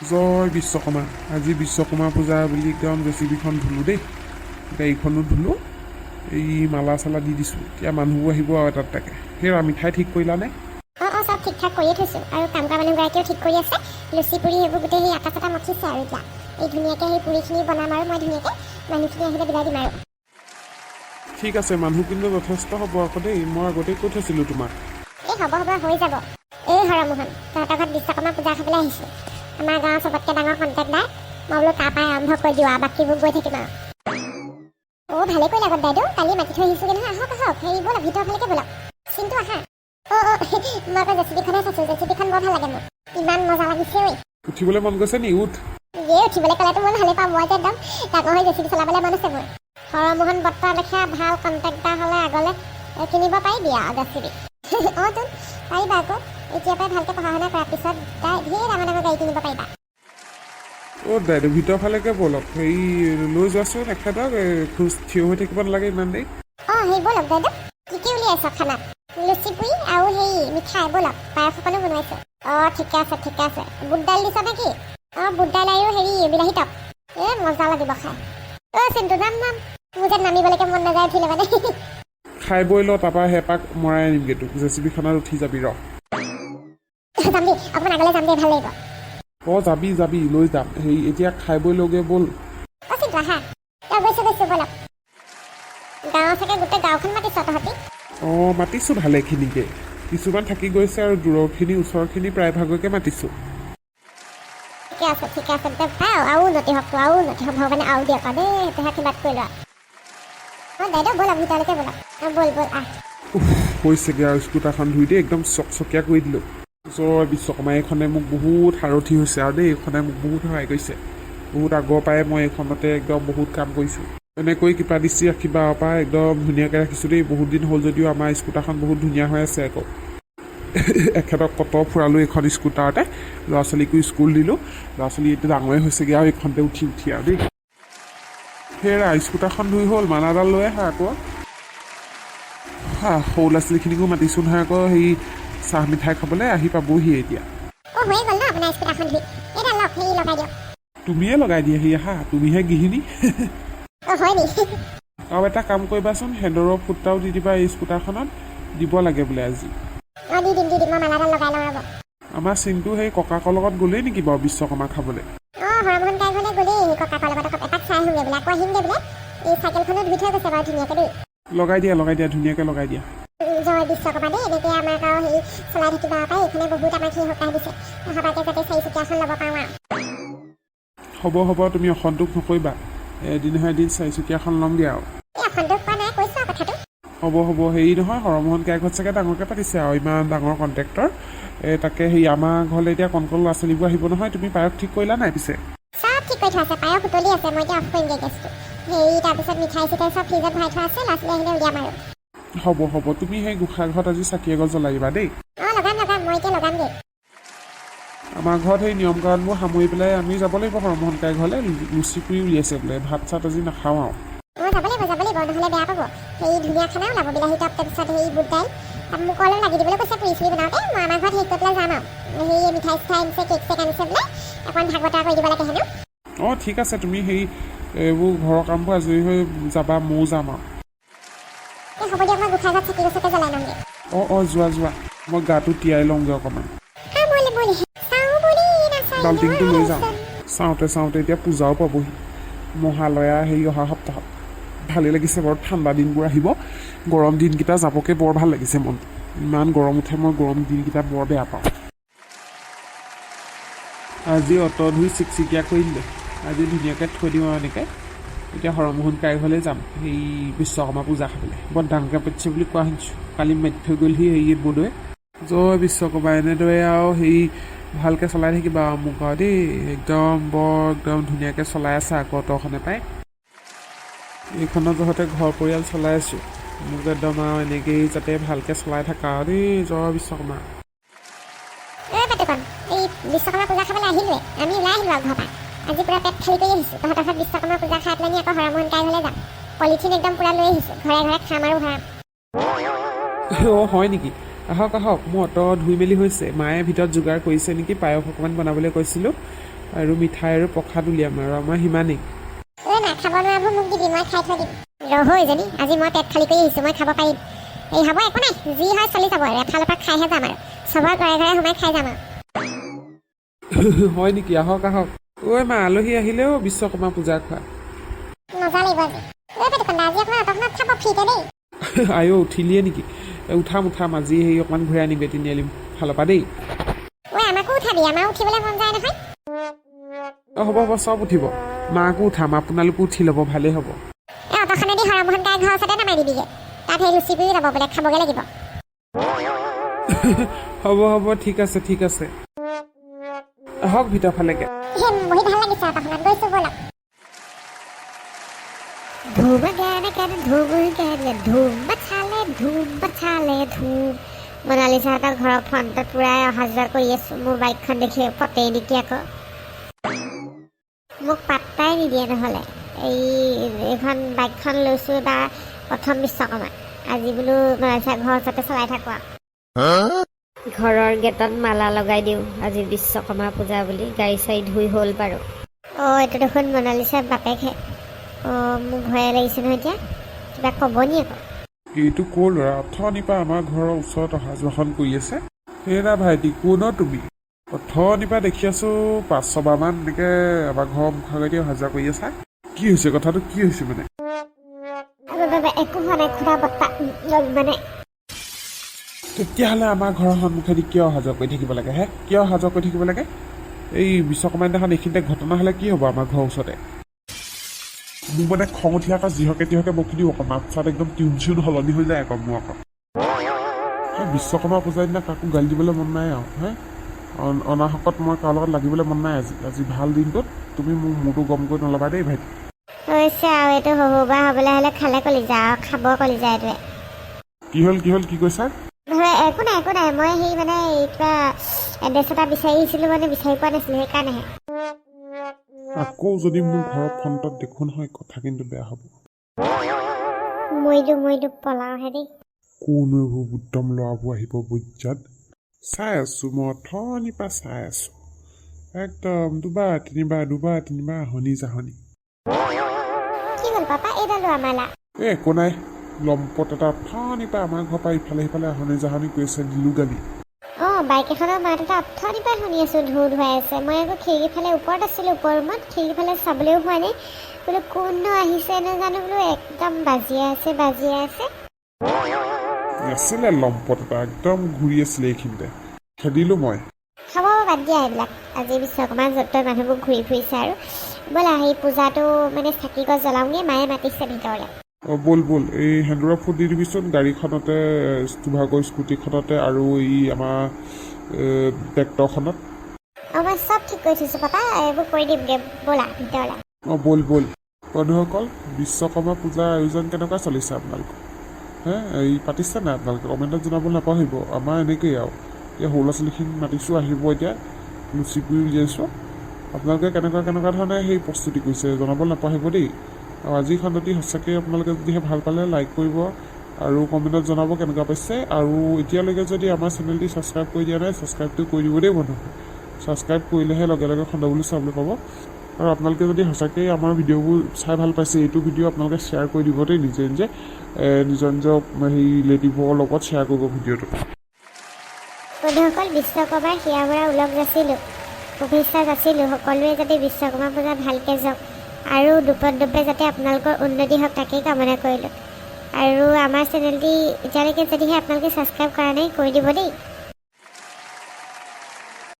জয় বিশ্বকৰ্মা আজি বিশ্বকৰ্মা পূজা বুলি একদম জেচিবিখন ধুলোঁ দেই। গাড়ীখনো ধুলোঁ এই মালা চালা দি দিছোঁ। এতিয়া মানুহবোৰ আহিব আৰু এটাত তাকে। সেই মিঠাই ঠিক কৰিলানে অঁ অঁ চব ঠিক ঠাক কৰিয়ে থৈছোঁ। আৰু কাম কৰা মানুহগৰাকীয়েও ঠিক কৰি আছে। লুচি পুৰি সেইবোৰ গোটেই সেই আটা চাটা মঠিছে আৰু এতিয়া। এই ধুনীয়াকৈ সেই পুৰিখিনি বনাম আৰু মই ধুনীয়াকৈ। মানুহখিনি আহিলে বিলাই দিম আৰু। ঠিক আছে মানুহ কিন্তু যথেষ্ট হ'ব আকৌ দেই। মই আগতেই কৈ থৈছিলোঁ তোমাক। এই হ'ব হ'ব হৈ যাব। এই হৰমোহন তহঁতৰ ঘৰত বিশ্বকৰ্মা পূজা খাবলৈ আহিছোঁ। আমাৰ গাঁৱৰ চবতকৈ ডাঙৰ কণ্টেক্টাৰ মই বোলো তাৰ পৰাই আৰম্ভ কৰি দিওঁ আৰু বাকীবোৰ গৈ থাকিম আৰু। অ' ভালেই কৰিলে আগত বাইদেউ। কালি মাতি থৈ আহিছোঁগৈ নহয়। আহক আহক। হেৰি ব'লক ভিতৰৰ ফালেকে ব'লক। চিন্তু আহা। অ' অ' মই আকৌ জেচিবিখনহে চাইছোঁ। জেচিবিখন বৰ ভাল লাগে মোৰ। ইমান মজা লাগিছে ঐ। উঠিবলৈ মন গৈছে নি? উঠ। এই উঠিবলৈ ক'লেতো মই ভালেই পাওঁ। মই যে একদম ডাঙৰ হৈ জেচিবি চলাবলৈ মন আছে মোৰ। হৰমোহন বৰ্তাৰ লেখীয়া ভাল কণ্টেক্টাৰ হ'লে আগলৈ কিনিব পাৰিবি আৰু জেচিবি অঁ তোন পাৰিবা আকৌ। এতিয়াৰ পৰাই ভালকৈ পঢ়া শুনা কৰাৰ পিছত তাই ধেৰ ডাঙৰ ডাঙৰ গাড়ী কিনিব পাৰিবা। অ' দাইদেউ ভিতৰৰ ফালেকে ব'লক হেৰি লৈ যোৱাচোন এখেতক। খোজ থিয় হৈ থাকিব নালাগে ইমান দেৰি। অঁ সেই ব'লক দাদা কি কি উলিয়াইছ খানাত লুচি পুৰি আৰু সেই মিঠাই ব'লক পায়স অকণো বনাইছোঁ অঁ ঠিকে আছে ঠিকে আছে। বুট দাইল দিছ নে কি অঁ বুট দাইল আৰু হেৰি বিলাহী টপ এই মজা লাগিব খাই। অ' চিন্তু নাম নাম মোৰ যে নামিবলৈকে মন নাযায় উঠিলে মানে। খাই বৈ ল তাৰপৰা হেঁপাক মৰাই আনিমগৈ। তোক জেচিবিখনত উঠি যাবি ৰ। যাম দেই অকণমান আগলৈ যাম দেই ভাল লাগিব। অঁ যাবি যাবি লৈ যাম হেৰি এতিয়া খাই বৈ লগে ব'ল। অ' চিন্তু আহা। তই গৈছোঁ গৈছোঁ ব'লক গাঁৱৰ চাগে গোটেই গাঁওখন মাতিছ তহঁতি? অঁ মাতিছোঁ ভালেখিনিকে। কিছুমান থাকি গৈছে আৰু দূৰৰখিনি ওচৰৰখিনি প্ৰায়ভাগকে মাতিছোঁ। ঠিকে আছে ঠিকে আছে পাওঁ আৰু উন্নতি হওক আৰু উন্নতি হওক ভগৱানে আৰু দিয়ক আৰু দেই সেইটোহে কিবাত কৰি লোৱা। অঁ দাইদেউ ব'লক ভিতৰলৈকে ব'লক অঁ ব'ল ব'ল আহ। উফ, হৈছেগৈ আৰু স্কুটাৰখন ধুই দেই একদম চকচকীয়া কৰি দিলোঁ। জয় বিশ্বকৰ্মা এইখনে মোক বহুত সাৰথি হৈছে আৰু দেই এইখনে মোক বহুত সহায় কৰিছে। বহুত আগৰ পৰাই মই এইখনতে একদম বহুত কাম কৰিছোঁ। এনেকৈ কিবা দৃষ্টি ৰাখিবা পৰা একদম ধুনীয়াকৈ ৰাখিছোঁ দেই। বহুত দিন হ'ল যদিও আমাৰ স্কুটাৰখন বহুত ধুনীয়া হৈ আছে আকৌ। এখেতক কত ফুৰালোঁ এইখন স্কুটাৰতে। ল'ৰা ছোৱালীকো স্কুল দিলোঁ। ল'ৰা ছোৱালী এতিয়া ডাঙৰেই হৈছেগৈ আৰু এইখনতে উঠি উঠি আৰু দেই। সেয়া স্কুটাৰখন ধুই হ'ল মানাডাল লৈ আহা আকৌ। হা সৰু ল'ৰা ছোৱালীখিনিকো মাতিছোঁ নহয় আকৌ হেৰি চাহ মিঠাই খাবলৈ আহি পাবহি এতিয়া। তুমিয়ে লগাই দিয়াহি আহা তুমিহে গৃহিণী। আৰু এটা কাম কৰিবাচোন হেণ্ডৰৰ ফুটাও দি দিবা এই স্কুটাৰখনত দিব লাগে বোলে আজি। আমাৰ চিন্তু সেই ককাকৰ লগত গ'লেই নেকি বাৰু বিশ্বকৰ্মা খাবলৈ? লগাই দিয়া লগাই দিয়া ধুনীয়াকৈ লগাই দিয়া। জয় বিশ্বকৰ্মা দেই। এনেকৈ আমাক আৰু হেৰি চলাই থাকিব পাৰে এইখনে বহুত আমাক সি সকাহ দিছে। সবাকে যাতে চাৰিচকীয়াখন ল'ব পাৰোঁ আৰু। হ'ব হ'ব তুমি অসন্তোষ নকৰিবা। এদিন নহয় এদিন চাৰিচকীয়াখন ল'মগৈ আৰু। এই অসন্তোষ পোৱা নাই কৈছোঁ আৰু কথাটো। হ'ব হ'ব হেৰি নহয় হৰমোহন কেই চাগে ডাঙৰকৈ পাতিছে আৰু। ইমান ডাঙৰ কণ্ট্ৰেক্টৰ এই তাকে হেৰি আমাৰ ঘৰলৈ এতিয়া কণ কণ ল'ৰা ছোৱালীবোৰ আহিব নহয়। তুমি পায়স ঠিক কৰিলা নাই পিছে? চব ঠিক কৰি থোৱা আছে পায়স উতলি আছে। মই এতিয়া অফ কৰিমগৈ গেছটো। হেৰি তাৰপিছত মিঠাই চিঠাই চব ফ্ৰিজত ভৰাই থোৱা আছে। ল'ৰা ছোৱালী আহিলে উলিয়াম আৰু। হ'ব হ'ব। তুমি সেই গোঁসাই ঘৰত আজি চাকি এগছ জ্বলাই দিবা দেই। আমাৰ ঘৰত সেই নিয়ম কাৰণবোৰ সামৰি পেলাই আমি যাব লাগিব হৰমোহন কাই ঘৰলৈ। লুচি পুৰি উলিয়াইছে বোলে। ভাত চাত আজি নাখাওঁ আৰু। অঁ ঠিক আছে। তুমি সেই এইবোৰ ঘৰৰ কামবোৰ আজৰি হৈ যাবা ময়ো যাম আৰু। ঘৰত চাকি গছকে জ্বলাই লওঁগৈ অঁ অঁ যোৱা যোৱা মই গাটো তিয়াই লওঁগৈ অকণমান বাল্টিংটো লৈ যাওঁ চাওঁতে চাওঁতে এতিয়া পূজাও পাবহি মহালয়া হেৰি অহা সপ্তাহত ভালেই লাগিছে বৰ ঠাণ্ডা দিনবোৰ আহিব গৰম দিনকেইটা যাবকৈ বৰ ভাল লাগিছে মনটো ইমান গৰম উঠে মই গৰম দিনকেইটা বৰ বেয়া পাওঁ আজি অট ধুই চিকচিকীয়া কৰি দিলে আজি ধুনীয়াকৈ থৈ দিওঁ আৰু এনেকৈ এতিয়া হৰমোহন কাই ঘৰলৈ যাম। সেই বিশ্বকৰ্মা পূজা খাবলৈ। বৰ ডাঙৰকৈ পাতিছে বুলি কোৱা শুনিছোঁ। কালি থৈ গ'লহি হেৰি বৌদৈ জয় বিশ্বকৰ্মা এনেদৰে আৰু হেৰি ভালকৈ চলাই থাকিবা আৰু মোক আৰু দেই একদম বৰ একদম ধুনীয়াকৈ চলাই আছে আকৌ অট'খনে পাই। এইখনৰ জহতে ঘৰ পৰিয়াল চলাই আছোঁ। মোক একদম আৰু এনেকেই যাতে ভালকৈ চলাই থাকা আৰু দেই জয় বিশ্বকৰ্মা। বিশ্বকৰ্মা পূজা খাবলৈ আহিলোৱে। আমি ওলাই আহিলোঁ ঘৰৰ পৰা। আজি পূৰা পেট খালী কৰি আহিছোঁ। তহঁতৰ ঘৰত বিশ্বকৰ্মা পূজা খাই পেলাই নি আকৌ হৰমোহন কাই ঘৰলৈ যাম। পলিথিন একদম পূৰা লৈ আহিছোঁ। ঘৰে ঘৰে খাম আৰু ভৰাম। অঁ হয় নেকি? আহক আহক মোৰ অট ধুই মেলি হৈছে। মায়ে ভিতৰত যোগাৰ কৰিছে নেকি? পায়স অকণমান বনাবলৈ কৈছিলোঁ। আৰু মিঠাই আৰু প্ৰসাদ উলিয়াম আৰু আমাৰ সিমানেই খাব নোৱাৰাবোৰ মোক দিবি মই খাই থৈ দিম। ৰহো আজি মই পেট খালী কৰি আহিছোঁ মই খাব পাৰিম। এই হ'ব একো নাই। যি হয় চলি যাব আৰু। এফালৰ পৰা খাইহে যাম আৰু। চবৰ ঘৰে ঘৰে সোমাই খাই যাম আৰু। হয় নেকি? আহক আহক। ঐ মা আলহী আহিলেও বিশ্বকৰ্মা পূজা খোৱা। আয়ো উঠিলিয়ে নেকি? উঠাম উঠাম আজি সেই অকণমান ঘূৰাই আনিবি তিনিআলি ফালৰ পৰা দেই। অঁ হ'ব হ'ব চব উঠিব। মাকো উঠাম আপোনালোকো উঠি ল'ব ভালেই হ'ব। হ'ব হ'ব ঠিক আছে ঠিক আছে। আহক ভিতৰ ফালেকে সেই বহি ভাল লাগিছে অটখনত গৈছোঁ ব'লক ধুম গান গান ধুম গান ধুম বাচালে ধুম বাচালে ধুম মনালিছাহঁতৰ ঘৰৰ ফ্ৰণ্টত পূৰাই অহা যোৱা কৰি আছোঁ। মোৰ বাইকখন দেখি ফটেই নেকি আকৌ। মোক পাত্তাই নিদিয়ে নহ'লে। এই এইখন বাইকখন লৈছোঁ এবাৰ প্ৰথম বিশ্বকৰ্মা। আজি বোলো মনালিছা ঘৰৰ ওচৰতে চলাই থাকোঁ আৰু। ঘৰৰ গেটত মালা লগাই দিওঁ। আজি বিশ্বকৰ্মা পূজা বুলি গাড়ী চাড়ী ধুই হ'ল বাৰু। অঁ এইটো দেখোন মনালিছাৰ বাপেকহে। অঁ মোক ভয়ে লাগিছে নহয় এতিয়া। কিবা ক'ব নি আকৌ? এইটো ক'ৰ ল'ৰা? অথনিৰ পৰা আমাৰ ঘৰৰ ওচৰত অহা যোৱাখন কৰি আছে। হেৰা ভাইটি কোন তুমি? অথনিৰ পৰা দেখি আছো পাঁচ ছবাৰমান এনেকে আমাৰ ঘৰৰ মুখাগেদি অহা যোৱা কৰি আছা। কি হৈছে? কথাটো কি হৈছে মানে? একো হোৱা নাই খুৰা বত্তা মানে তেতিয়াহ'লে আমাৰ ঘৰৰ সন্মুখেদি কিয় অহা যোৱা কৰি থাকিব লাগে হে? কিয় অহা যোৱা কৰি থাকিব লাগে? এই বিশ্বকৰ্মা দিনাখন এইখিনিতে ঘটনা হ'লে কি হ'ব আমাৰ ঘৰৰ ওচৰতে? মোৰ মানে খং উঠি আকৌ যিহকে তিহকে বকি দিওঁ আকৌ মাত চাত একদম টিউন চিউন সলনি হৈ যায় আকৌ মোৰ আকৌ। বিশ্বকৰ্মা পূজাৰ দিনা কাকো গালি দিবলৈ মন নাই আৰু হে? অন- অনাহকত মই কাৰো লগত লাগিবলৈ মন নাই আজি আজি ভাল দিনটোত তুমি মোৰ মূৰটো গম কৰি নল'বা দেই ভাইটি। হৈছে আৰু এইটো শহু বা হ'বলৈ হ'লে খালে কলিজা আৰু খাব কলিজা এইটোৱে। কি হ'ল কি হ'ল কি কৈছা? একো নাই একো নাই। মই সেই মানে কিবা এড্ৰেছ এটা বিচাৰি আহিছিলোঁ মানে বিচাৰি পোৱা নাছিলোঁ সেইকাৰণেহে। আকৌ যদি মোৰ ঘৰৰ ফ্ৰণ্টত দেখোঁ নহয় কথা কিন্তু বেয়া হ'ব। মৰিলো মৰিলো পলাওহে দেই। কোন এইবোৰ উত্তম ল'ৰাবোৰ আহিব বৈজাত চাই আছো মই অথনিৰ পৰা চাই আছো। একদম দুবাৰ তিনিবাৰ দুবাৰ তিনিবাৰ আহনি জাহনি কি হ'ল পাপা? এইডালো আমালা এই একো নাই। লম্পট এটা অথনিৰ পৰা আমাৰ ঘৰৰ পৰা ইফালে সিফালে আহনি জাহনি কৰি দিলো গালি অঁ বাইক এখনৰ মাত এটা অথনিৰ পৰা শুনি আছোঁ ধু ধুৱাই আছে। মই আকৌ খিৰিকী ফালে ওপৰত আছিলোঁ ওপৰ ৰুমত। খিৰিকী ফালে চাবলৈও হোৱা নাই। বোলো কোননো আহিছে নাজানো বোলো একদম বাজিয়ে আছে বাজিয়ে আছে। আছিলে লম্পট এটা একদম ঘূৰি আছিলে এইখিনিতে। খেদিলো মই। খাব বাদ দিয়া এইবিলাক। আজি বিশ্বকৰ্মা য'ত ত'ত মানুহবোৰ ঘূৰি ফুৰিছে আৰু। ব'লা সেই পূজাটো মানে চাকি গছ জ্বলাওঁগৈ মায়ে মাতিছে ভিতৰলৈ। অঁ ব'ল ব'ল। এই সেন্দুৰা ফুট দি দিবিচোন গাড়ীখনতে ভাগৰ স্কুটিখনতে আৰু এই আমাৰ ট্ৰেক্টৰখনত অঁ মই চব ঠিক কৰি থৈছোঁ পাপা। এইবোৰ কৰি দিমগৈ। ব'লা ভিতৰলৈ। অঁ ব'ল ব'ল। বন্ধুসকল বিশ্বকৰ্মা পূজাৰ আয়োজন কেনেকুৱা চলিছে আপোনালোকৰ? হে এই পাতিছে নাই আপোনালোকে? কমেণ্টত জনাব নাপাহৰিব। আমাৰ এনেকেই আৰু। এই সৰু ল'ৰা ছোৱালীখিনি মাতিছোঁ আহিব এতিয়া। লুচি পুৰি উলিয়াইছোঁ। আপোনালোকে কেনেকুৱা কেনেকুৱা ধৰণে সেই প্ৰস্তুতি কৰিছে জনাব নাপাহৰিব দেই। আৰু আজিৰ খণ্ডটি সঁচাকৈ আপোনালোকে যদিহে ভাল পালে লাইক কৰিব আৰু কমেণ্টত জনাব কেনেকুৱা পাইছে। আৰু এতিয়ালৈকে যদি আমাৰ চেনেলটি ছাবস্ক্ৰাইব কৰি দিয়া নাই ছাবস্ক্ৰাইবটো কৰি দিব দেই বন্ধুসকল ছাবস্ক্ৰাইব কৰিলেহে লগে লগে খণ্ডবোৰ চাবলৈ পাব। আৰু আপোনালোকে যদি সঁচাকৈ আমাৰ ভিডিঅ'বোৰ চাই ভাল পাইছে এইটো ভিডিঅ' আপোনালোকে শ্বেয়াৰ কৰি দিব দেই নিজে নিজে। নিজৰ নিজৰ সেই ৰিলেটিভৰ লগত শ্বেয়াৰ কৰিব ভিডিঅ'টো। বন্ধুসকল বিশ্বকৰ্মাৰ হিয়া ভৰা ওলগ যাচিলোঁ শুভেচ্ছা যাচিলোঁ সকলোৱে যাতে বিশ্বকৰ্মা পূজা ভালকৈ যাওক। আৰু দুপত দুপে যাতে আপোনালোকৰ উন্নতি হওক তাকেই কামনা কৰিলোঁ। আৰু আমাৰ চেনেলটি এতিয়ালৈকে যদিহে আপোনালোকে ছাবস্ক্ৰাইব কৰা নাই কৰি দিব দেই।